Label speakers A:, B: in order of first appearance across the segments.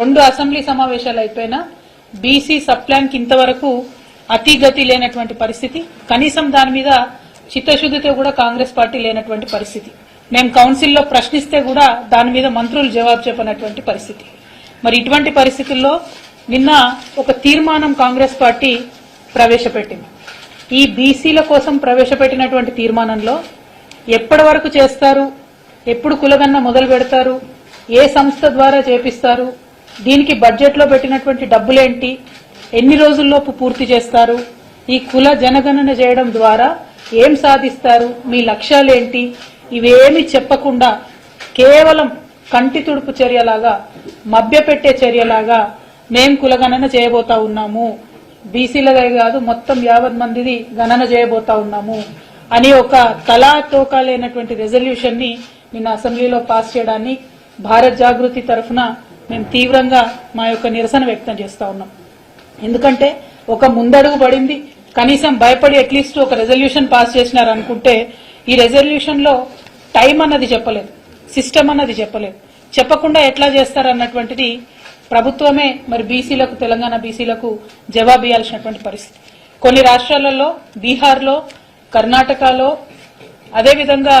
A: రెండు అసెంబ్లీ సమావేశాలు అయిపోయినా బీసీ సబ్ ప్లాన్కి ఇంతవరకు అతిగతి లేనటువంటి పరిస్థితి. కనీసం దాని మీద చిత్తశుద్ధితో కూడా కాంగ్రెస్ పార్టీ లేనటువంటి పరిస్థితి. మేము కౌన్సిల్లో ప్రశ్నిస్తే కూడా దాని మీద మంత్రులు జవాబు చెప్పనటువంటి పరిస్థితి. మరి ఇటువంటి పరిస్థితుల్లో నిన్న ఒక తీర్మానం కాంగ్రెస్ పార్టీ ప్రవేశపెట్టింది. ఈ బీసీల కోసం ప్రవేశపెట్టినటువంటి తీర్మానంలో ఎప్పటి వరకు చేస్తారు? ఎప్పుడు కులగన్న మొదలు పెడతారు? ఏ సంస్థ ద్వారా చేపిస్తారు? దీనికి బడ్జెట్లో పెట్టినటువంటి డబ్బులేంటి? ఎన్ని రోజుల్లోపు పూర్తి చేస్తారు? ఈ కుల జనగణన చేయడం ద్వారా ఏం సాధిస్తారు? మీ లక్ష్యాలేంటి? ఇవేమి చెప్పకుండా కేవలం కంటి తుడుపు చర్యలాగా మభ్యపెట్టే చర్యలాగా మేం కులగణన చేయబోతా ఉన్నాము. బీసీలదే కాదు మొత్తం యావత్ మందిది గణన చేయబోతా ఉన్నాము అని ఒక తలా తోకా లేనటువంటి రెజల్యూషన్ని నిన్న అసెంబ్లీలో పాస్ చేయడాన్ని భారత్ జాగృతి తరఫున మేము తీవ్రంగా మా యొక్క నిరసన వ్యక్తం చేస్తా ఉన్నాం. ఎందుకంటే ఒక ముందడుగు పడింది. కనీసం భయపడి అట్లీస్ట్ ఒక రెజల్యూషన్ పాస్ చేసినారు అనుకుంటే ఈ రెజల్యూషన్లో టైం అన్నది చెప్పలేదు. సిస్టమ్ అన్నది చెప్పలేదు. చెప్పకుండా ఎట్లా చేస్తారు అన్నటువంటిది ప్రభుత్వమే మరి బీసీలకు తెలంగాణ బీసీలకు జవాబు ఇవ్వాల్సినటువంటి పరిస్థితి. కొన్ని రాష్ట్రాలలో బీహార్లో కర్ణాటకలో అదేవిధంగా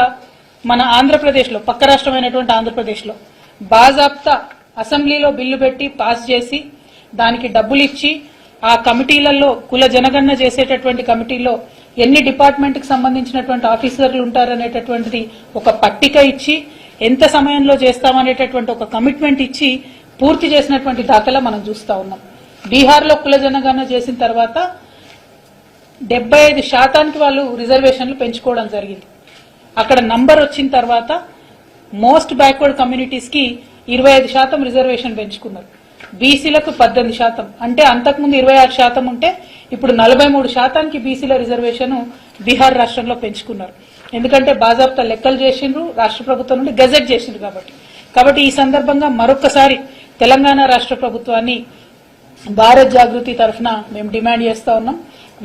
A: మన ఆంధ్రప్రదేశ్లో పక్క రాష్ట్రమైనటువంటి ఆంధ్రప్రదేశ్లో బాజాబ్తా అసెంబ్లీలో బిల్లు పెట్టి పాస్ చేసి దానికి డబ్బులు ఇచ్చి ఆ కమిటీలలో కుల జనగణన చేసేటటువంటి కమిటీలో ఎన్ని డిపార్ట్మెంట్కి సంబంధించినటువంటి ఆఫీసర్లు ఉంటారనేటటువంటిది ఒక పట్టిక ఇచ్చి ఎంత సమయంలో చేస్తామనేటటువంటి ఒక కమిట్మెంట్ ఇచ్చి పూర్తి చేసినటువంటి దాఖలా మనం చూస్తా ఉన్నాం. బీహార్లో కుల జనగణన చేసిన తర్వాత డెబ్బై ఐదు శాతానికి వాళ్ళు రిజర్వేషన్లు పెంచుకోవడం జరిగింది. అక్కడ నంబర్ వచ్చిన తర్వాత మోస్ట్ బ్యాక్వర్డ్ కమ్యూనిటీస్కి ఇరవై ఐదు శాతం రిజర్వేషన్ పెంచుకున్నారు. బీసీలకు పద్దెనిమిది శాతం. అంటే అంతకుముందు ఇరవై ఆరు శాతం ఉంటే ఇప్పుడు నలభై మూడు శాతానికి బీసీల రిజర్వేషన్ బీహార్ రాష్ట్రంలో పెంచుకున్నారు. ఎందుకంటే బాజాబ్తా లెక్కలు చేసిండ్రు రాష్ట్ర ప్రభుత్వం నుండి గజెట్ చేసిండ్రు కాబట్టి. కాబట్టి ఈ సందర్భంగా మరొకసారి తెలంగాణ రాష్ట్ర ప్రభుత్వాన్ని భారత్ జాగృతి తరఫున మేము డిమాండ్ చేస్తా ఉన్నాం.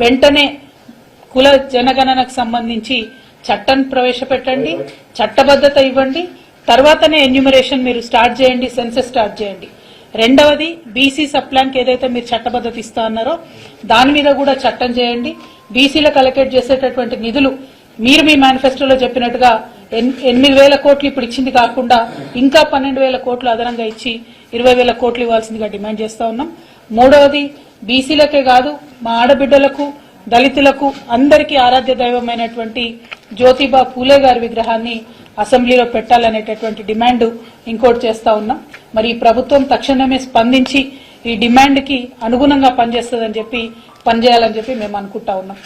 A: వెంటనే కుల జనగణనకు సంబంధించి చట్టం ప్రవేశపెట్టండి చట్టబద్ధత ఇవ్వండి తర్వాతనే ఎన్యూమరేషన్ మీరు స్టార్ట్ చేయండి సెన్సెస్ స్టార్ట్ చేయండి. రెండవది బీసీ సబ్ ఏదైతే మీరు చట్టబద్ధత ఇస్తా అన్నారో దాని మీద కూడా చట్టం చేయండి. బీసీలకు అలకేట్ చేసేటటువంటి నిధులు మీరు మీ మేనిఫెస్టోలో చెప్పినట్టుగా ఎన్- ఎనిమిది వేల కోట్లు ఇప్పుడు ఇచ్చింది కాకుండా ఇంకా పన్నెండు వేల కోట్లు అదనంగా ఇచ్చి ఇరవై వేల కోట్లు ఇవ్వాల్సిందిగా డిమాండ్ చేస్తా ఉన్నాం. మూడవది బీసీలకే కాదు మా ఆడబిడ్డలకు దళితులకు అందరికీ ఆరాధ్య దైవమైనటువంటి జ్యోతిబా పూలే గారి విగ్రహాన్ని అసెంబ్లీలో పెట్టాలనేటటువంటి డిమాండ్ ఇంకోటి చేస్తా ఉన్నాం. మరి ఈ ప్రభుత్వం తక్షణమే స్పందించి ఈ డిమాండ్కి అనుగుణంగా పనిచేస్తుందని చెప్పి పనిచేయాలని చెప్పి మేము అనుకుంటా ఉన్నాం.